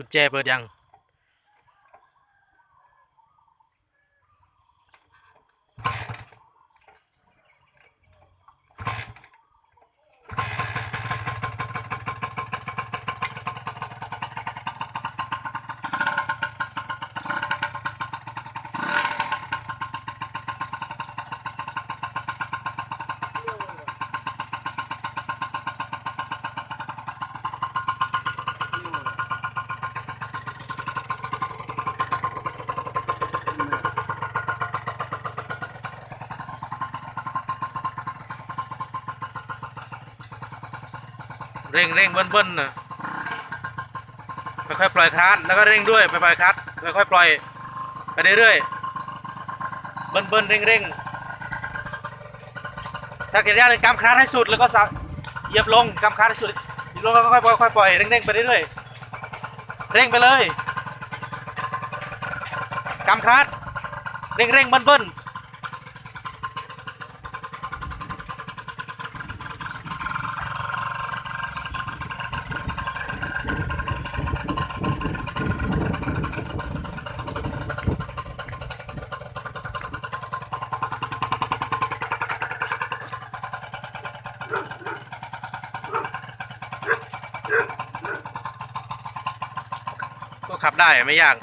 กุญแจเปิดยัง เร่งเร่งเบิ้ลเบิ้ลนะค่อยๆปล่อยคลัตช์แล้วก็เร่งด้วยไปปล่อยคลัตช์ค่อยปล่อยไปเรื่อยๆเบิ้ลเบิ้ลเร่งเร่งสักระยะหนึ่งกำคลัตช์ให้สุดแล้วก็สับเหยียบลงกำคลัตช์ให้สุดลงแล้วก็ค่อยๆปล่อยค่อยปล่อยเร่งเร่งไปเรื่อยๆเร่งไปเลยกำคลัตช์เร่งเร่งเบิ้ลเบิ้ล ก็ขับได้ไม่ยาก